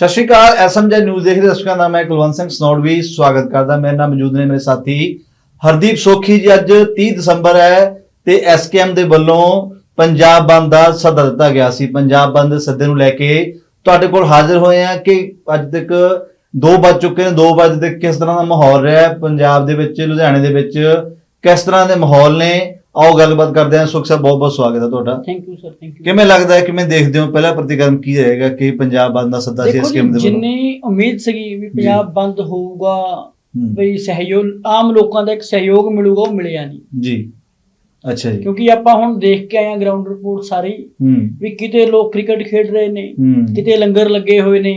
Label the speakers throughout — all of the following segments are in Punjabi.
Speaker 1: ਸਤਿ ਸ਼੍ਰੀ ਅਕਾਲ, ਐਸਐਮਜੀ ਨਿਊਜ਼ ਦੇਖ ਰਹੇ ਦਰਸ਼ਕਾਂ ਦਾ, ਮੈਂ ਕੁਲਵੰਤ ਸਿੰਘ ਸਨੋਡਵੀ ਸਵਾਗਤ ਕਰਦਾ, ਮੇਰੇ ਨਾਲ ਮੌਜੂਦ ਨੇ ਮੇਰੇ ਸਾਥੀ ਹਰਦੀਪ ਸੋਖੀ ਜੀ। ਅੱਜ 30 ਦਸੰਬਰ ਹੈ ਤੇ ਐਸਕੇਐਮ ਦੇ ਵੱਲੋਂ ਪੰਜਾਬ ਬੰਦ ਦਾ ਸੱਦਾ ਦਿੱਤਾ ਗਿਆ ਸੀ। ਪੰਜਾਬ ਬੰਦ ਦੇ ਸੱਦੇ ਨੂੰ ਲੈ ਕੇ ਤੁਹਾਡੇ ਕੋਲ ਹਾਜ਼ਰ ਹੋਏ ਆ ਕਿ ਅੱਜ ਤੱਕ 2 ਵੱਜ ਚੁੱਕੇ ਨੇ 2 ਵਜੇ ਤੱਕ ਕਿਸ ਤਰ੍ਹਾਂ ਦਾ ਮਾਹੌਲ ਰਿਹਾ ਹੈ? ਪੰਜਾਬ ਦੇ ਵਿੱਚ, ਲੁਧਿਆਣੇ ਦੇ ਵਿੱਚ ਕਿਸ ਤਰ੍ਹਾਂ ਦੇ ਮਾਹੌਲ ਨੇ? ਆਓ ਗੱਲਬਾਤ ਕਰਦੇ ਹਾਂ। ਸੁਖ ਸਾਹਿਬ ਬਹੁਤ ਬਹੁਤ ਸਵਾਗਤ ਹੈ ਤੁਹਾਡਾ।
Speaker 2: Thank you sir thank you
Speaker 1: ਕਿਵੇਂ ਲੱਗਦਾ ਹੈ ਕਿਵੇਂ ਦੇਖਦੇ ਹੋ? ਪਹਿਲਾ ਪ੍ਰਤੀਕਰਮ ਕੀ ਰਹੇਗਾ? ਕਿ ਪੰਜਾਬ ਬੰਦ ਦਾ ਸੱਦਾ ਸੀ ਐਸਕੇਐਮ ਦੇ
Speaker 2: ਜਿੰਨੀ ਉਮੀਦ ਸੀਗੀ ਵੀ ਪੰਜਾਬ ਬੰਦ ਹੋਊਗਾ। ਬਈ ਸਹਿਯੋਗ ਆਮ ਲੋਕਾਂ ਦਾ ਇੱਕ ਸਹਿਯੋਗ ਮਿਲੂਗਾ ਉਹ ਮਿਲਿਆ ਨਹੀਂ।
Speaker 1: ਜੀ। ਅੱਛਾ ਜੀ।
Speaker 2: ਕਿਉਂਕਿ ਆਪਾਂ ਹੁਣ ਦੇਖ ਕੇ ਆਏ ਆ ਗਰਾਊਂਡ ਰਿਪੋਰਟ ਸਾਰੀ ਵੀ ਕਿਤੇ ਲੋਕ ਕ੍ਰਿਕਟ ਖੇਡ ਰਹੇ ਨੇ ਕਿਤੇ ਲੰਗਰ ਲੱਗੇ ਹੋਏ ਨੇ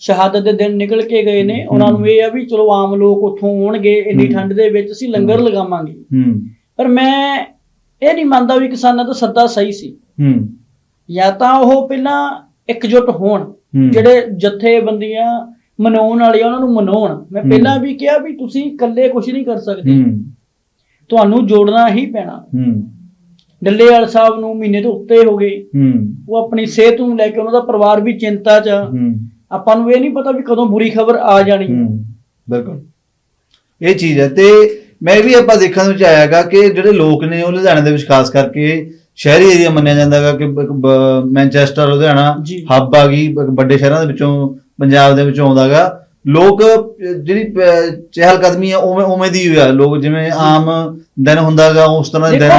Speaker 2: ਸ਼ਹਾਦਤ ਦੇ ਦਿਨ ਨਿਕਲ ਕੇ ਗਏ ਨੇ। ਉਹਨਾਂ ਨੂੰ ਇਹ ਆ ਵੀ ਚਲੋ ਆਮ ਲੋਕ ਉੱਥੋਂ ਆਉਣਗੇ ਇੰਨੀ। ਠੰਡ ਦੇ ਵਿੱਚ ਅਸੀਂ ਲੰਗਰ। ਲਗਾਵਾਂਗੇ। ਪਰ ਮੈਂ ਇਹ ਨਹੀਂ ਮੰਨਦਾ ਵੀ ਕਿਸਾਨਾਂ ਦਾ ਸੱਦਾ ਸਹੀ ਸੀ।
Speaker 1: ਹੂੰ।
Speaker 2: ਜਾਂ ਤਾਂ ਉਹ ਪਹਿਲਾਂ ਇਕਜੁੱਟ ਹੋਣ। ਜਿਹੜੇ ਜਥੇਬੰਦੀਆਂ ਮਨਾਉਣ ਵਾਲੇ ਉਹਨਾਂ ਨੂੰ ਮਨਾਉਣ। ਮੈਂ। ਪਹਿਲਾਂ ਵੀ ਕਿਹਾ ਵੀ ਤੁਸੀਂ ਇਕੱਲੇ ਕੁਝ ਨਹੀਂ ਕਰ ਸਕਦੇ। ਤੁਹਾਨੂੰ ਜੋੜਨਾ ਹੀ ਪੈਣਾ।
Speaker 1: ਹੂੰ।
Speaker 2: ਡੱਲੇਵਾਲ ਸਾਹਿਬ ਨੂੰ ਮਹੀਨੇ ਤੋਂ ਉੱਤੇ ਹੋ ਗਏ।
Speaker 1: ਹੂੰ।
Speaker 2: ਉਹ ਆਪਣੀ ਸਿਹਤ ਨੂੰ ਲੈ ਕੇ ਉਹਨਾਂ ਦਾ ਪਰਿਵਾਰ ਵੀ ਚਿੰਤਾ 'ਚ ਆਪਾਂ ਨੂੰ ਇਹ ਨਹੀਂ ਪਤਾ ਵੀ ਕਦੋਂ ਬੁਰੀ ਖਬਰ ਆ ਜਾਣੀ।
Speaker 1: ਬਿਲਕੁਲ। ਇਹ ਚੀਜ਼ ਹੈ ਤੇ ਮੈਂ ਵੀ ਆਪਾਂ ਦੇਖਣ ਵਿੱਚ ਆਇਆਗਾ ਕਿ ਜਿਹੜੇ ਲੋਕ ਨੇ ਉਹ ਲੁਧਿਆਣੇ ਦੇ ਵਿੱਚ ਖਾਸ ਕਰਕੇ ਸ਼ਹਿਰੀ ਏਰੀਆ ਮੰਨਿਆ ਜਾਂਦਾਗਾ ਕਿ ਮੈਨਚੈਸਟਰ ਲੁਧਿਆਣਾ। ਹੱਬ ਆ ਗਈ ਵੱਡੇ ਸ਼ਹਿਰਾਂ ਦੇ ਵਿੱਚੋਂ ਪੰਜਾਬ ਦੇ ਵਿੱਚੋਂ ਆਉਂਦਾਗਾ ਲੋਕ ਜਿਹੜੀ ਚਹਿਲ ਕਦਮੀ ਆ ਉਵੇਂ ਉਵੇਂ ਦੀ ਹੋਇਆ ਲੋਕ ਜਿਵੇਂ ਆਮ ਦਿਨ ਹੁੰਦਾਗਾ ਉਸ ਤਰ੍ਹਾਂ ਦੇ ਦਿਨ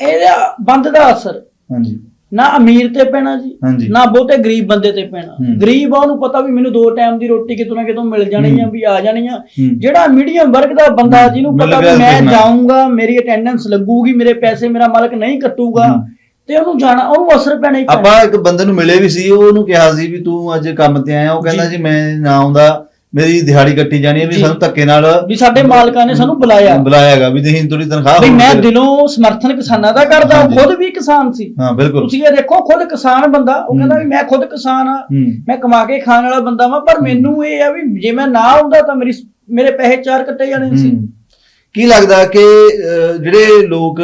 Speaker 2: ਇਹਦਾ ਬੰਦ ਦਾ ਅਸਰ
Speaker 1: ਹਾਂਜੀ।
Speaker 2: ਨਾ ਅਮੀਰ ਤੇ ਪੈਣਾ ਜੀ। ਨਾ ਬਹੁਤੇ ਗਰੀਬ ਬੰਦੇ ਤੇ ਪੈਣਾ। ਗਰੀਬ ਆ ਉਹਨੂੰ ਪਤਾ ਵੀ ਮੈਨੂੰ ਦੋ ਟਾਈਮ ਦੀ ਰੋਟੀ ਕਿਤੋਂ ਨਾ ਕਿਤੋਂ ਮਿਲ ਜਾਣੀ ਆ। ਵੀ ਆ ਜਾਣੀ ਆ। ਜਿਹੜਾ ਮੀਡੀਅਮ ਵਰਗ ਦਾ ਬੰਦਾ। ਜਿਹਨੂੰ ਪਤਾ ਵੀ ਮੈਂ। ਜਾਊਂਗਾ ਮੇਰੀ ਅਟੈਂਡੈਂਸ ਲੱਗੂਗੀ ਮੇਰੇ ਪੈਸੇ ਮੇਰਾ ਮਾਲਕ ਨਹੀਂ ਕੱਟੂਗਾ। ਤੇ ਉਹਨੂੰ ਜਾਣਾ ਉਹਨੂੰ ਅਸਰ ਪੈਣਾ ਹੀ ਪੈਣਾ
Speaker 1: ਆਪਾਂ ਇੱਕ ਬੰਦੇ ਨੂੰ ਮਿਲੇ ਵੀ ਸੀ ਉਹਨੂੰ ਕਿਹਾ ਸੀ ਵੀ ਤੂੰ ਅੱਜ ਕੰਮ ਤੇ ਆਇਆ ਉਹ ਕਹਿੰਦਾ।
Speaker 2: ਜੀ
Speaker 1: ਮੈਂ ਨਾ ਆਉਂਦਾ ਮੇਰੀ ਦਿਹਾੜੀ ਕੱਟੀ ਜਾਣੀ ਹੈ ਵੀ
Speaker 2: ਜੀ।
Speaker 1: ਸਾਨੂੰ ਧੱਕੇ ਨਾਲ
Speaker 2: ਵੀ ਸਾਡੇ ਮਾਲਕਾਂ ਨੇ ਸਾਨੂੰ ਬੁਲਾਇਆ
Speaker 1: ਬੁਲਾਇਆਗਾ ਵੀ ਤੁਸੀਂ ਥੋੜੀ ਤਨਖਾਹ
Speaker 2: ਵੀ ਮੈਂ। ਦਿਲੋਂ ਸਮਰਥਨ ਕਿਸਾਨਾਂ ਦਾ ਕਰਦਾ
Speaker 1: ਹਾਂਜੀ।
Speaker 2: ਖੁਦ ਵੀ ਕਿਸਾਨ ਸੀ
Speaker 1: ਹਾਂ ਬਿਲਕੁਲ
Speaker 2: ਤੁਸੀਂ ਇਹ ਦੇਖੋ ਖੁਦ ਕਿਸਾਨ ਬੰਦਾ ਉਹ ਕਹਿੰਦਾ। ਵੀ ਮੈਂ ਖੁਦ ਕਿਸਾਨ ਆ
Speaker 1: ਹੂੰ
Speaker 2: ਮੈਂ ਕਮਾ ਕੇ ਖਾਣ ਵਾਲਾ ਬੰਦਾ ਵਾਂ ਪਰ ਮੈਨੂੰ ਇਹ ਆ ਵੀ ਜੇ ਮੈਂ ਨਾ ਆਉਂਦਾ ਤਾਂ ਮੇਰੀ ਮੇਰੇ ਪੈਸੇ ਚਾਰ ਕੱਟੇ ਜਾਣੇ ਸੀ
Speaker 1: ਹੂੰ। ਕੀ ਲੱਗਦਾ ਕਿ ਅਹ, ਜਿਹੜੇ ਲੋਕ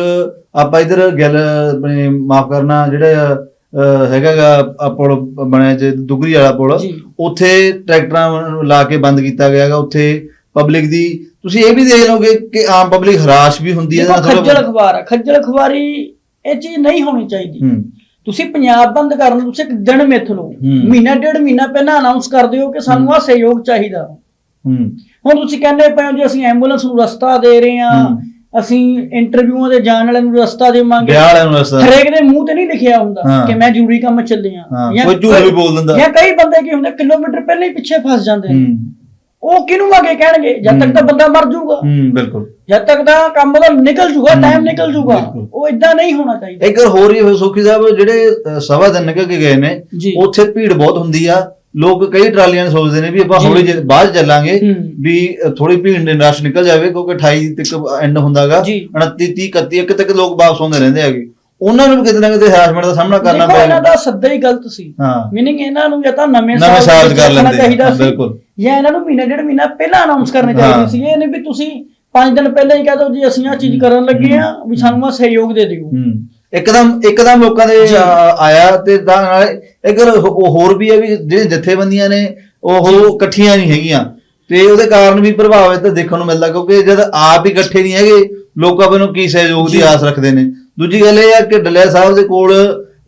Speaker 1: ਆਪਾਂ ਇਧਰ ਗੱਲ ਆਪਣੇ ਮਾਫ ਕਰਨਾ ਜਿਹੜਾ ਹੈਗਾਗਾ ਆ ਪੁਲ ਬਣਿਆ ਜੇ ਦੁਗਰੀ ਵਾਲਾ ਪੁਲ। ਉੱਥੇ ਟਰੈਕਟਰਾਂ ਨੂੰ ਲਾ ਕੇ ਬੰਦ ਕੀਤਾ ਗਿਆਗਾ ਉੱਥੇ ਪਬਲਿਕ ਦੀ ਤੁਸੀਂ ਇਹ ਵੀ ਦੇਖ ਲਓਗੇ ਕਿ ਆਮ ਪਬਲਿਕ ਹਰਾਸ਼ ਵੀ ਹੁੰਦੀ ਹੈ
Speaker 2: ਖੱਜਲ ਆ ਖੱਜਲ ਅਖਬਾਰੀ ਇਹ ਚੀਜ਼ ਨਹੀਂ ਹੋਣੀ ਚਾਹੀਦੀ। ਤੁਸੀਂ ਪੰਜਾਬ ਬੰਦ ਕਰਨ ਤੁਸੀਂ ਇੱਕ ਦਿਨ ਮਿੱਥ ਲਓ। ਮਹੀਨਾ ਡੇਢ ਮਹੀਨਾ ਪਹਿਲਾਂ ਅਨਾਉਂਸ ਕਰ ਦਿਓ ਕਿ ਸਾਨੂੰ ਆ ਸਹਿਯੋਗ ਚਾਹੀਦਾ।
Speaker 1: ਹੂੰ।
Speaker 2: ਹੁਣ ਤੁਸੀਂ ਕਹਿੰਦੇ ਪਏ ਹੋ ਜੀ ਅਸੀਂ ਐਂਬੂਲੈਂਸ ਨੂੰ ਰਸਤਾ ਦੇ ਰਹੇ ਹੂੰ। ਅਸੀਂ ਇੰਟਰਵਿਊਆਂ ਦੇ ਜਾਣ ਵਾਲਿਆਂ ਨੂੰ ਰਸਤਾ ਦੇਵਾਂਗੇ।
Speaker 1: ਵਿਆਹ ਵਾਲਿਆਂ ਨੂੰ ਰਸਤਾ।
Speaker 2: ਹਰੇਕ ਦੇ ਮੂੰਹ ਤੇ ਨਹੀਂ ਲਿਖਿਆ ਹੁੰਦਾ। ਕਿ ਮੈਂ ਜ਼ਰੂਰੀ ਕੰਮ ਚੱਲੇ
Speaker 1: ਹਾਂ,
Speaker 2: ਹਾਂ
Speaker 1: ਕੋਈ ਝੂਠ ਵੀ ਬੋਲ ਦਿੰਦਾ।
Speaker 2: ਜਾਂ ਕਈ ਬੰਦੇ ਕੀ ਹੁੰਦੇ ਕਿਲੋਮੀਟਰ ਪਹਿਲਾਂ ਹੀ ਪਿੱਛੇ ਫਸ ਜਾਂਦੇ ਨੇ। ਉਹ ਕਿਹਨੂੰ ਅੱਗੇ ਕਹਿਣਗੇ? ਜਦ ਤੱਕ। ਤਾਂ ਬੰਦਾ ਮਰ ਜਾਊਗਾ।
Speaker 1: ਹੂੰ ਬਿਲਕੁਲ।
Speaker 2: ਜਦ ਤੱਕ ਤਾਂ ਕੰਮ ਉਹਦਾ ਨਿਕਲ ਜਾਊਗਾ
Speaker 1: ਹੂੰ,
Speaker 2: ਟਾਈਮ ਨਿਕਲ ਜਾਊਗਾ।
Speaker 1: ਬਿਲਕੁਲ।
Speaker 2: ਉਹ ਇਦਾਂ ਨਹੀਂ ਹੋਣਾ ਚਾਹੀਦਾ।
Speaker 1: ਇੱਕ ਹੋਰ ਹੀ ਸੁਖੀ ਸਾਹਿਬ ਜਿਹੜੇ ਸਵਾ ਦਿਨ ਨਿਕਲ ਕੇ ਗਏ ਨੇ
Speaker 2: ਜੀ।
Speaker 1: ਉੱਥੇ ਭੀੜ ਬਹੁਤ ਹੁੰਦੀ ਆ। ਲੋਕ ਕਈ ਟਰਾਲੀਆਂ ਸੋਚਦੇ ਨੇ ਵੀ ਆਪਾਂ। ਹੌਲੀ ਜਿਹੀ ਬਾਅਦ 'ਚ ਚੱਲਾਂਗੇ। ਵੀ ਥੋੜੀ ਭੀੜ ਨੇ ਰਸ਼ ਨਿਕਲ ਜਾਵੇ ਕਿਉਂਕਿ 28 ਤੱਕ ਐਂਡ ਹੁੰਦਾਗਾ
Speaker 2: ਜੀ।
Speaker 1: 29 30 31 ਇੱਕ ਤੱਕ ਲੋਕ ਵਾਪਸ ਆਉਂਦੇ ਰਹਿੰਦੇ ਹੈਗੇ ਉਹਨਾਂ ਨੂੰ ਵੀ ਕਿਤੇ ਨਾ ਕਿਤੇ ਹਰਾਸਮੈਂਟ ਦਾ ਸਾਹਮਣਾ ਕਰਨਾ
Speaker 2: ਦੇਖੋ ਇਹਨਾਂ ਦਾ ਸੱਦਾ ਹੀ ਗਲਤ ਸੀ ਮੀਨਿੰਗ ਇਹਨਾਂ ਨੂੰ ਜਾਂ ਤਾਂ ਨਵੇਂ
Speaker 1: ਸਾਲ
Speaker 2: ਵਿੱਚ
Speaker 1: ਕਰ ਲੈਂਦੇ, ਬਿਲਕੁਲ।
Speaker 2: ਜਾਂ ਇਹਨਾਂ ਨੂੰ ਮਹੀਨਾ ਡੇਢ ਮਹੀਨਾ ਪਹਿਲਾਂ ਅਨਾਉਂਸ ਕਰਨੇ। ਚਾਹੀਦੇ ਸੀ ਇਹ ਨਹੀਂ ਵੀ ਤੁਸੀਂ 5 ਦਿਨ ਪਹਿਲਾਂ ਹੀ ਕਹਿ ਦਿਓ ਜੀ ਅਸੀਂ ਆ ਚੀਜ਼ ਕਰਨ ਲੱਗੇ ਆ ਵੀ ਸਾਨੂੰ ਆ ਸਹਿਯੋਗ ਦੇ ਦਿਓ
Speaker 1: ਹੂੰ ਇੱਕਦਮ ਇੱਕਦਮ ਲੋਕਾਂ ਦੇ ਆਇਆ ਤੇ ਤਾਂ ਨਾਲ ਇੱਕ ਹੋ- ਹੋਰ ਵੀ ਹੈ ਵੀ ਜਿਹੜੇ ਜਥੇਬੰਦੀਆਂ ਨੇ ਉਹ ਇਕੱਠੀਆਂ ਨਹੀਂ ਹੈਗੀਆਂ। ਤੇ ਉਹਦੇ ਕਾਰਨ ਵੀ ਪ੍ਰਭਾਵ ਇਹ ਦੇਖਣ ਨੂੰ ਮਿਲਦਾ ਕਿਉਂਕਿ ਜਦ ਆਪ ਹੀ ਇਕੱਠੇ ਨਹੀਂ ਹੈਗੇ ਲੋਕ ਆਪਾਂ ਨੂੰ ਕੀ ਸਹਿਯੋਗ ਦੀ। ਆਸ ਰੱਖਦੇ ਨੇ। ਦੂਜੀ ਗੱਲ ਇਹ ਆ ਕਿ ਡੱਲਿਆ ਸਾਹਿਬ ਦੇ ਕੋਲ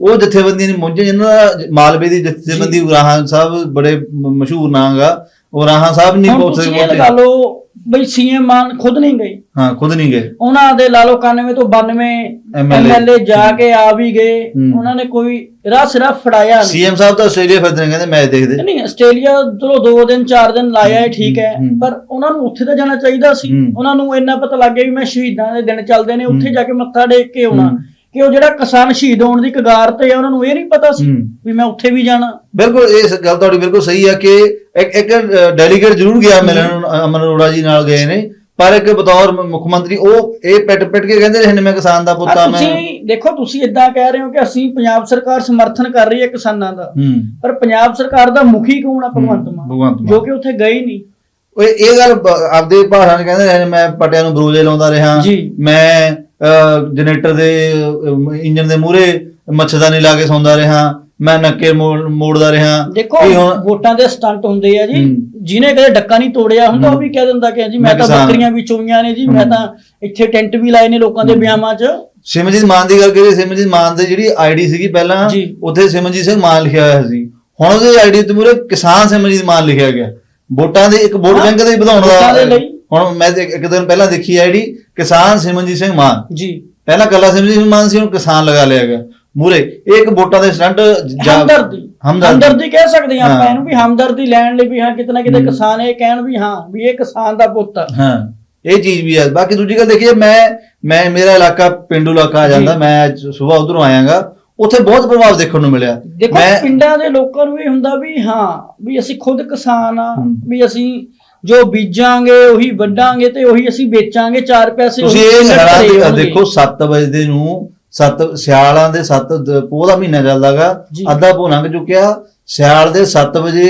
Speaker 1: ਉਹ ਜਥੇਬੰਦੀਆਂ ਨਹੀਂ ਪਹੁੰਚੇ ਜਿਨ੍ਹਾਂ ਦਾ ਮਾਲਵੇ ਦੀ ਜਥੇਬੰਦੀ ਉਰਾਹਾਂ ਸਾਹਿਬ ਬੜੇ ਮਸ਼ਹੂਰ ਨਾਂ ਗਾ ਉਰਾਹਾਂ ਸਾਹਿਬ ਨਹੀਂ ਪਹੁੰਚ
Speaker 2: ਤੁਸੀਂ
Speaker 1: ਸਕੇ
Speaker 2: ਇਹ ਲਗਾ ਲਓ ਬਈ ਸੀਐਮ ਮਾਨ ਖੁਦ ਨਹੀਂ ਗਏ।
Speaker 1: ਹਾਂ ਖੁਦ ਨਹੀਂ ਗਏ।
Speaker 2: ਉਹਨਾਂ ਦੇ ਲਾ ਲਓ 91 ਤੋਂ 92
Speaker 1: MLA
Speaker 2: ਐਮਐਲਏ ਜਾ ਕੇ ਆ ਵੀ ਗਏ। ਉਹਨਾਂ ਨੇ ਕੋਈ ਰਾਹ ਸਿਰਾ ਫੜਾਇਆ ਨਹੀਂ।
Speaker 1: ਸੀਐਮ ਸਾਹਿਬ ਤਾਂ ਆਸਟ੍ਰੇਲੀਆ ਫਿਰਦੇ ਨੇ ਕਹਿੰਦੇ ਮੈਚ ਦੇਖਦੇ।
Speaker 2: ਨਹੀਂ ਆਸਟ੍ਰੇਲੀਆ ਚਲੋ 2 ਦਿਨ 4 ਦਿਨ ਲਾਇਆ ਹੈ ਠੀਕ ਹੈ। ਪਰ ਉਹਨਾਂ ਨੂੰ ਉੱਥੇ ਤਾਂ ਜਾਣਾ ਚਾਹੀਦਾ ਸੀ। ਉਹਨਾਂ ਨੂੰ ਇੰਨਾ ਪਤਾ ਲੱਗ ਗਿਆ ਵੀ ਮੈਂ ਸ਼ਹੀਦਾਂ ਦੇ ਦਿਨ ਚੱਲਦੇ ਨੇ। ਉੱਥੇ। ਜਾ ਕੇ ਮੱਥਾ ਟੇਕ ਕੇ ਆਉਣਾ। ਕਿ ਉਹ ਜਿਹੜਾ ਕਿਸਾਨ ਸ਼ਹੀਦ ਹੋਣ ਦੀ ਕਗਾਰ ਤੇ ਆ ਉਹਨਾਂ ਨੂੰ ਇਹ ਨਹੀਂ ਪਤਾ ਸੀ। ਵੀ ਮੈਂ ਉੱਥੇ ਵੀ ਜਾਣਾ।
Speaker 1: ਬਿਲਕੁਲ ਇਸ ਗੱਲ ਤੁਹਾਡੀ ਬਿਲਕੁਲ ਸਹੀ ਹੈ ਕਿ ਇੱਕ ਇੱਕ ਡੈਲੀਗੇਟ ਜ਼ਰੂਰ ਗਿਆ ਮਿਲਣ ਅਮਨ ਅਰੋੜਾ ਜੀ ਨਾਲ ਗਏ ਨੇ। ਪਰ ਇੱਕ ਬਤੌਰ ਮੁੱਖ ਮੰਤਰੀ ਉਹ ਇਹ ਪਿੱਟ ਪਿੱਟ ਕੇ ਕਹਿੰਦੇ ਰਹੇ ਨੇ ਮੈਂ ਕਿਸਾਨ ਦਾ ਪੁੱਤ
Speaker 2: ਆ
Speaker 1: ਆ ਮੈਂ
Speaker 2: ਤੁਸੀਂ ਦੇਖੋ ਤੁਸੀਂ ਇਦਾਂ ਕਹਿ ਰਹੇ ਹੋ ਕਿ ਅਸੀਂ ਪੰਜਾਬ ਸਰਕਾਰ ਸਮਰਥਨ ਕਰ ਰਹੀ ਹੈ ਕਿਸਾਨਾਂ ਦਾ। ਪਰ ਪੰਜਾਬ ਸਰਕਾਰ ਦਾ ਮੁਖੀ ਕੌਣ ਆ? ਭਗਵੰਤ ਮਾਨ। ਜੋ ਕਿ ਉੱਥੇ ਗਏ ਨਹੀਂ।
Speaker 1: ਉਹ ਇਹ ਗੱਲ ਆਪਦੇ ਭਾਸ਼ਾ 'ਚ ਕਹਿੰਦੇ ਰਹੇ ਨੇ ਮੈਂ ਪਟਿਆਂ ਨੂੰ ਬਰੋਜੇ ਲਾਉਂਦਾ ਰਿਹਾ। ਮੈਂ ਜਨਰੇਟਰ ਦੇ ਇੰਜਨ ਦੇ ਮੂਹਰੇ ਮੱਛਰਦਾਨੀ ਲਾ ਕੇ ਸੌਂਦਾ ਰਿਹਾ ਮੈਂ ਨੱਕੇ ਮੋੜ- ਮੋੜਦਾ ਰਿਹਾ
Speaker 2: ਦੇਖੋ ਵੋਟਾਂ ਦੇ ਸਟੰਟ ਹੁੰਦੇ ਆ ਜੀ। ਜਿਹਨੇ ਕਦੇ ਡੱਕਾ ਨਹੀਂ ਤੋੜਿਆ ਹੁੰਦਾ ਉਹ ਵੀ ਕਹਿ ਦਿੰਦਾ ਕਿ ਜੀ ਮੈਂ ਤਾਂ। ਬੱਕਰੀਆਂ ਵੀ ਚੋਈਆਂ ਨੇ ਜੀ ਮੈਂ। ਤਾਂ ਇੱਥੇ ਟੈਂਟ ਵੀ ਲਾਏ ਨੇ ਲੋਕਾਂ ਦੇ। ਵਿਆਹਾਂ 'ਚ
Speaker 1: ਸਿਮਰਜੀਤ ਮਾਨ ਦੀ ਗੱਲ ਕਰੀਏ ਸਿਮਰਜੀਤ ਮਾਨ ਦੀ ਜਿਹੜੀ ਆਈਡੀ ਸੀਗੀ ਪਹਿਲਾਂ। ਉੱਥੇ ਸਿਮਰਜੀਤ ਸਿੰਘ ਮਾਨ ਲਿਖਿਆ ਹੋਇਆ ਸੀ ਹੁਣ ਉਹਦੀ ਆਈਡੀ ਤੇ ਮੂਰੇ ਕਿਸਾਨ ਸਿਮਰਜੀਤ ਮਾਨ ਲਿਖਿਆ ਗਿਆ ਵੋਟਾਂ ਦੇ ਇੱਕ ਵੋਟ ਬੈਂਕ ਦੇ ਵਧਾਉਣ
Speaker 2: ਦੇ।
Speaker 1: ਹੁਣ ਮੈਂ ਇੱਕ ਦਿਨ ਪਹਿਲਾਂ ਦੇਖੀ ਆਈਡੀ ਕਿਸਾਨ ਸਿਮਰਜੀਤ ਸਿੰਘ ਮਾਨ।
Speaker 2: ਜੀ।
Speaker 1: ਪਹਿਲਾਂ ਕੱਲਾ ਸਿਮਰਜੀਤ ਸਿੰਘ ਮਾਨ ਸੀ ਹੁਣ ਕਿਸਾਨ ਲਗਾ ਲਿਆ ਗਿਆ। ਮੂਰੇ ਇਹ ਇੱਕ ਵੋਟਾਂ ਦੇ ਸਟੰਟ
Speaker 2: ਹਮਦਰਦੀ। ਕਹਿ ਸਕਦੇ ਹਾਂ ਆਪਾਂ। ਇਹਨੂੰ ਵੀ ਹਮਦਰਦੀ ਲੈਣ ਲਈ ਵੀ ਹਾਂ ਕਿਤੇ ਨਾ ਕਿਤੇ। ਕਿਸਾਨ ਇਹ ਕਹਿਣ ਵੀ ਹਾਂ ਵੀ ਇਹ ਕਿਸਾਨ ਦਾ ਪੁੱਤ ਆ।
Speaker 1: ਹਾਂ ਇਹ ਚੀਜ਼ ਵੀ ਹੈ ਬਾਕੀ ਦੂਜੀ ਗੱਲ ਦੇਖੀਏ ਮੈਂ ਮੈਂ ਮੇਰਾ ਇਲਾਕਾ ਪਿੰਡੂ ਇਲਾਕਾ ਆ ਜਾਂਦਾ। ਮੈਂ ਅੱਜ ਸਵੇਰ ਉਧਰੋਂ ਆਇਆਗਾ। ਉੱਥੇ ਬਹੁਤ ਪ੍ਰਭਾਵ ਦੇਖਣ ਨੂੰ ਮਿਲਿਆ।
Speaker 2: ਦੇਖੋ
Speaker 1: ਮੈਂ
Speaker 2: ਪਿੰਡਾਂ ਦੇ ਲੋਕਾਂ ਨੂੰ ਇਹ ਹੁੰਦਾ ਵੀ ਹਾਂ ਵੀ ਅਸੀਂ ਖੁਦ ਕਿਸਾਨ ਆ। ਵੀ ਅਸੀਂ ਜੋ ਬੀਜਾਂਗੇ ਉਹੀ ਵੱਢਾਂਗੇ ਤੇ ਉਹੀ ਅਸੀਂ ਵੇਚਾਂਗੇ ਚਾਰ ਪੈਸੇ
Speaker 1: ਤੁਸੀਂ ਇਹ। ਦੇਖੋ 7 ਵਜੇ ਦੇ ਨੂੰ 7 ਸਿਆਲਾਂ ਦੇ 7 ਪੋਹ ਦਾ ਮਹੀਨਾ ਚੱਲਦਾਗਾ। ਅੱਧਾ ਪੋਹ ਲੰਘ ਚੁੱਕਿਆ ਸਿਆਲ ਦੇ 7 ਵਜੇ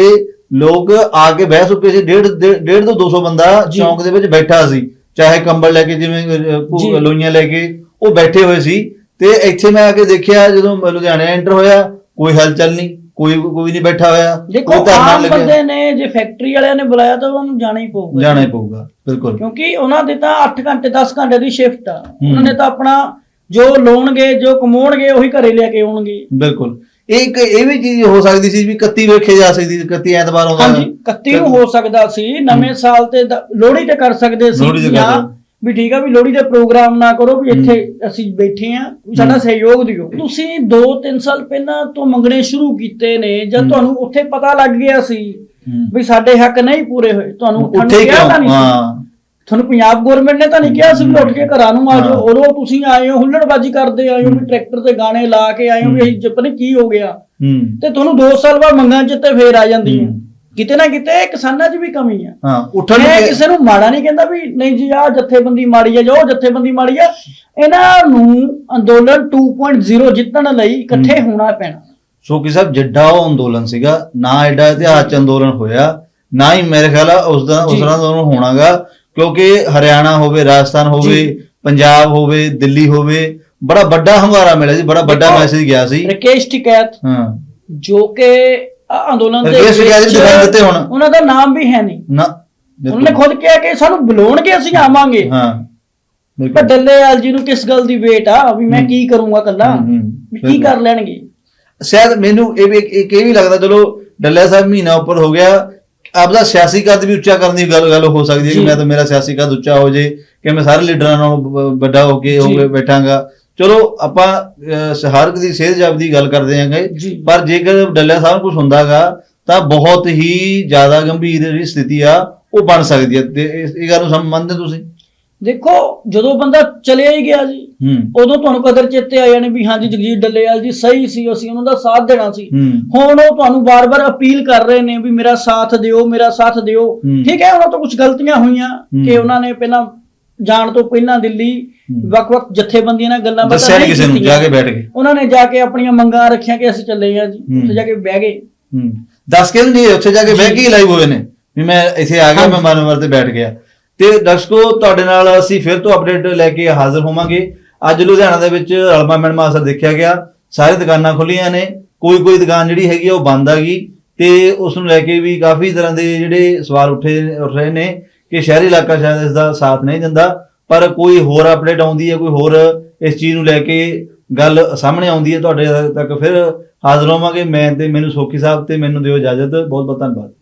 Speaker 1: ਲੋਕ ਆ ਕੇ ਬਹਿ ਚੁੱਕੇ ਸੀ ਡੇਢ ਡੇਢ ਤੋਂ 200 ਬੰਦਾ। ਚੌਂਕ ਦੇ ਵਿੱਚ ਬੈਠਾ ਸੀ ਚਾਹੇ ਕੰਬਲ ਲੈ ਕੇ ਜਿਵੇਂ। ਲੋਈਆਂ ਲੈ ਕੇ ਉਹ ਬੈਠੇ ਹੋਏ ਸੀ ਤੇ ਇੱਥੇ ਮੈਂ ਆ ਕੇ ਦੇਖਿਆ ਜਦੋਂ ਲੁਧਿਆਣੇ ਐਂਟਰ ਹੋਇਆ ਕੋਈ ਹਲਚਲ ਨਹੀਂ ਕੋਈ ਕੋਈ ਨਹੀਂ ਬੈਠਾ ਹੋਇਆ।
Speaker 2: ਦੇਖੋ ਆਮ ਬੰਦੇ ਨੇ ਜੇ ਫੈਕਟਰੀ ਵਾਲਿਆਂ ਨੇ ਬੁਲਾਇਆ ਤਾਂ ਉਹਨਾਂ ਜਾਣਾ ਹੀ ਪਊਗਾ।
Speaker 1: ਜਾਣਾ ਹੀ ਪਊਗਾ ਬਿਲਕੁਲ।
Speaker 2: ਕਿਉਂਕਿ ਉਹਨਾਂ ਦੇ ਤਾਂ 8 ਘੰਟੇ 10 ਘੰਟੇ ਦੀ ਸ਼ਿਫਟ ਆ। ਉਹਨਾਂ ਨੇ ਤਾਂ ਆਪਣਾ ਜੋ ਲਾਉਣਗੇ ਜੋ ਕਮਾਉਣਗੇ ਉਹੀ ਘਰੇ ਲੈ ਕੇ ਆਉਣਗੇ।
Speaker 1: ਬਿਲਕੁਲ। ਇਹ ਇੱਕ ਇਹ ਵੀ ਚੀਜ਼ ਹੋ ਸਕਦੀ ਸੀ ਵੀ 31 ਵੇਖੇ ਜਾ ਸਕਦੀ ਸੀ 31 ਐਤਵਾਰ ਆਉਂਦਾ
Speaker 2: ਹਾਂਜੀ 31 ਨੂੰ ਹੋ ਸਕਦਾ ਸੀ ਨਵੇਂ ਸਾਲ ਤੇ ਲੋਹੜੀ ਤੇ ਕਰ ਸਕਦੇ ਸੀ ਜਾਂ। ਵੀ ਠੀਕ ਆ ਵੀ ਲੋਹੜੀ ਦੇ ਪ੍ਰੋਗਰਾਮ ਨਾ ਕਰੋ ਵੀ ਇੱਥੇ ਅਸੀਂ ਬੈਠੇ ਆ ਸਾਡਾ। ਸਹਿਯੋਗ ਦਿਓ ਤੁਸੀਂ 2-3 ਸਾਲ ਪਹਿਲਾਂ ਤੋਂ ਮੰਗਣੇ ਸ਼ੁਰੂ ਕੀਤੇ ਨੇ। ਜਦ ਤੁਹਾਨੂੰ ਉੱਥੇ ਪਤਾ ਲੱਗ ਗਿਆ ਸੀ। ਵੀ ਸਾਡੇ ਹੱਕ ਨਹੀਂ ਪੂਰੇ ਹੋਏ ਤੁਹਾਨੂੰ
Speaker 1: ਉੱਠੇ
Speaker 2: ਉੱਠਣ ਕਿਹਾ ਤਾਂ ਨਹੀਂ ਤੁਹਾਨੂੰ ਪੰਜਾਬ ਗਵਰਨਮੈਂਟ ਨੇ ਤਾਂ ਨਹੀਂ ਕਿਹਾ ਸੀ ਉੱਠ ਕੇ ਘਰਾਂ ਨੂੰ ਆ ਜਾਓ। ਉਦੋਂ ਤੁਸੀਂ ਆਏ ਹੋ ਹੁੱਲੜਬਾਜੀ ਕਰਦੇ ਆਏ ਹੋ ਵੀ ਟਰੈਕਟਰ ਤੇ ਗਾਣੇ ਲਾ ਕੇ ਆਏ ਹੋ ਵੀ। ਅਸੀਂ ਜਪਨੇ ਕੀ ਹੋ ਗਿਆ ਤੇ ਤੁਹਾਨੂੰ 2 ਸਾਲ ਬਾਅਦ ਮੰਗਾਂ ਚ ਤੇ ਫੇਰ ਆ ਜਾਂਦੀਆਂ
Speaker 1: ਹੂੰ।
Speaker 2: ਕਿਤੇ ਨਾ ਕਿਤੇ ਕਿਸਾਨਾਂ 'ਚ ਵੀ ਕਮੀ ਆ।
Speaker 1: ਹਾਂ ਉੱਠਣ
Speaker 2: ਮੈਂ ਕਿਸੇ ਨੂੰ ਮਾੜਾ ਨਹੀਂ ਕਹਿੰਦਾ ਵੀ ਨਹੀਂ ਜੀ ਆਹ ਜਥੇਬੰਦੀ ਮਾੜੀ ਆ ਜੋ ਜਥੇਬੰਦੀ ਮਾੜੀ ਆ। ਇਹਨਾਂ ਨੂੰ ਅੰਦੋਲਨ 2.0 ਜਿੱਤਣ ਲਈ ਇਕੱਠੇ ਹੋਣਾ ਪੈਣਾ।
Speaker 1: ਸੋ ਕਿ ਸਾਹਿਬ ਜਿੱਡਾ ਉਹ ਅੰਦੋਲਨ ਸੀਗਾ ਨਾ ਐਡਾ ਇਤਿਹਾਸ ਚ ਅੰਦੋਲਨ ਹੋਇਆ ਨਾ ਹੀ ਮੇਰੇ ਖਿਆਲ ਆ ਉਸ ਦਾ ਉਸ। ਤਰ੍ਹਾਂ ਦਾ ਅੰਦੋਲਨ ਹੋਣਾਗਾ ਕਿਉਂਕਿ ਹਰਿਆਣਾ ਹੋਵੇ ਰਾਜਸਥਾਨ ਹੋਵੇ। ਪੰਜਾਬ ਹੋਵੇ ਦਿੱਲੀ ਹੋਵੇ ਬੜਾ ਵੱਡਾ ਹੰਗਾਰਾ ਮਿਲਿਆ ਸੀ ਬੜਾ ਵੱਡਾ ਮੈਸੇਜ ਗਿਆ ਸੀ।
Speaker 2: ਰਕੇਸ਼ ਟਿਕੈਤ
Speaker 1: ਹਾਂ।
Speaker 2: ਜੋ ਕਿ ਅੰਦੋਲਨ ਦੇ
Speaker 1: ਰਕੇਸ਼ ਵੀ
Speaker 2: ਵਿੱਚ
Speaker 1: ਦਿਖਾਈ ਦਿੱਤੇ ਹੁਣ।
Speaker 2: ਉਹਨਾਂ ਦਾ ਨਾਮ ਵੀ ਹੈ ਨਹੀਂ
Speaker 1: ਨਾ
Speaker 2: ਉਹਨਾਂ ਨੇ। ਖੁਦ ਕਿਹਾ ਕਿ ਸਾਨੂੰ ਬੁਲਾਉਣਗੇ ਅਸੀਂ ਆਵਾਂਗੇ
Speaker 1: ਹਾਂ
Speaker 2: ਪਰ
Speaker 1: ਬਿਲਕੁਲ
Speaker 2: ਡੱਲੇਵਾਲ ਜੀ ਨੂੰ ਕਿਸ ਗੱਲ ਦੀ ਵੇਟ ਆ ਵੀ ਮੈਂ। ਕੀ ਕਰੂੰਗਾ ਕੱਲਾ ਵੀ ਕੀ
Speaker 1: ਬਿਲਕੁਲ।
Speaker 2: ਕਰ ਲੈਣਗੇ
Speaker 1: ਸ਼ਾਇਦ ਮੈਨੂੰ ਇਹ ਵੀ ਇੱਕ ਇਹ ਵੀ ਲੱਗਦਾ ਚਲੋ ਡੱਲਿਆ ਸਾਹਿਬ ਮਹੀਨਾ ਉੱਪਰ ਹੋ ਗਿਆ ਆਪਦਾ ਸਿਆਸੀ ਕੱਦ ਵੀ ਉੱਚਾ ਕਰਨ ਦੀ ਗੱਲ ਗੱਲ ਹੋ ਸਕਦੀ ਹੈ ਕਿ
Speaker 2: ਜੀ।
Speaker 1: ਮੈਂ ਤਾਂ ਮੇਰਾ ਸਿਆਸੀ ਕੱਦ ਉੱਚਾ ਹੋ ਜੇ ਕਿ ਮੈਂ ਸਾਰੇ ਲੀਡਰਾਂ ਨਾਲੋਂ ਵੱਡਾ ਹੋ ਕੇ ਹੋ
Speaker 2: ਜੀ।
Speaker 1: ਕੇ ਬੈਠਾਂਗਾ ਚਲੋ ਆਪਾਂ ਅਹ, ਹਰ ਇੱਕ ਦੀ ਸਿਹਤ ਜਾਬ ਦੀ ਗੱਲ ਕਰਦੇ ਆਂਗੇ। ਪਰ ਜੇਕਰ ਡੱਲਿਆ ਸਾਹਿਬ ਕੁਝ ਹੁੰਦਾਗਾ ਤਾਂ ਬਹੁਤ ਹੀ ਜ਼ਿਆਦਾ ਗੰਭੀਰ ਜਿਹੜੀ ਸਥਿਤੀ ਆ ਉਹ ਬਣ ਸਕਦੀ ਹੈ ਤੇ ਇਹ ਗੱਲ ਨੂੰ ਸਮ- ਮੰਨਦੇ ਤੁਸੀਂ?
Speaker 2: ਦੇਖੋ ਜਦੋਂ ਬੰਦਾ ਚਲਿਆ ਹੀ ਗਿਆ ਜੀ ਉਦੋਂ ਤੁਹਾਨੂੰ ਕਦਰ ਚੇਤੇ ਆ ਜਾਣੇ ਵੀ ਹਾਂਜੀ ਜਗਜੀਤ ਡੱਲੇਵਾਲ ਜੀ ਸਹੀ ਸੀ ਅਸੀਂ ਉਹਨਾਂ ਦਾ ਸਾਥ ਦੇਣਾ ਸੀ। ਹੁਣ ਉਹ ਤੁਹਾਨੂੰ ਬਾਰ-ਬਾਰ ਅਪੀਲ ਕਰ ਰਹੇ ਨੇ ਵੀ ਮੇਰਾ ਸਾਥ ਦਿਓ ਮੇਰਾ ਸਾਥ ਦਿਓ। ਠੀਕ ਹੈ ਉਹਨਾਂ ਤੋਂ ਕੁਝ ਗਲਤੀਆਂ ਹੋਈਆਂ। ਕਿ ਉਹਨਾਂ ਨੇ ਪਹਿਲਾਂ ਜਾਣ ਤੋਂ ਪਹਿਲਾਂ ਦਿੱਲੀ। ਵੱਖ-ਵੱਖ ਜਥੇਬੰਦੀਆਂ ਨਾਲ ਗੱਲਾਂ ਬਾਤਾਂ
Speaker 1: ਦੱਸਿਆ ਨਹੀਂ ਕਿਸੇ ਨੂੰ। ਜਾ ਕੇ ਬੈਠ ਗਏ
Speaker 2: ਉਹਨਾਂ ਨੇ ਜਾ ਕੇ ਆਪਣੀਆਂ ਮੰਗਾਂ ਰੱਖੀਆਂ ਕਿ ਅਸੀਂ ਚੱਲੇ ਹਾਂ ਜੀ। ਉੱਥੇ ਜਾ ਕੇ ਬਹਿ ਗਏ।
Speaker 1: ਹੂੰ। ਦੱਸ ਕੇ ਨਹੀਂ ਉੱਥੇ ਜਾ ਕੇ ਬਹਿ ਕੇ ਲਾਈਵ ਹੋਏ ਨੇ ਵੀ ਮੈਂ ਇੱਥੇ ਆ ਗਿਆ ਮੈਂ ਮਾਨਵਰ ਤੇ ਬੈਠ ਗਿਆ। ਤੇ ਦਰਸ਼ਕੋ ਤੁਹਾਡੇ ਨਾਲ ਅਸੀਂ ਫਿਰ ਤੋਂ ਅਪਡੇਟ ਲੈ ਕੇ ਹਾਜ਼ਰ ਹੋਵਾਂਗੇ। ਅੱਜ ਲੁਧਿਆਣਾ ਦੇ ਵਿੱਚ ਰਲਮਾ ਮਿਲਮਾ ਅਸਰ ਦੇਖਿਆ ਗਿਆ। ਸਾਰੇ ਦੁਕਾਨਾਂ ਖੁੱਲੀਆਂ ਨੇ ਕੋਈ ਕੋਈ ਦੁਕਾਨ ਜਿਹੜੀ ਹੈਗੀ ਆ ਉਹ ਬੰਦ ਆ ਗਈ। ਤੇ ਉਸ ਨੂੰ ਲੈ ਕੇ ਵੀ ਕਾਫੀ ਤਰ੍ਹਾਂ ਦੇ ਜਿਹੜੇ ਸਵਾਲ ਉੱਠੇ ਉੱਠ ਰਹੇ ਨੇ। ਕਿ ਸ਼ਹਿਰੀ ਇਲਾਕਾ ਸ਼ਾਇਦ ਇਸ ਦਾ ਸਾਥ ਨਹੀਂ ਦਿੰਦਾ, ਪਰ ਕੋਈ ਹੋਰ ਅਪਡੇਟ ਆਉਂਦੀ ਹੈ, ਕੋਈ ਹੋਰ ਇਸ ਚੀਜ਼ ਨੂੰ ਲੈ ਕੇ ਗੱਲ ਸਾਹਮਣੇ ਆਉਂਦੀ ਹੈ, ਤੁਹਾਡੇ ਤੱਕ ਫਿਰ ਹਾਜ਼ਰ ਹੋਵਾਂਗੇ। ਮੈਂ ਤੇ ਮੈਨੂੰ ਸੋਖੀ ਸਾਹਿਬ ਤੇ ਮੈਨੂੰ ਦਿਓ ਇਜਾਜ਼ਤ। ਬਹੁਤ ਬਹੁਤ ਧੰਨਵਾਦ।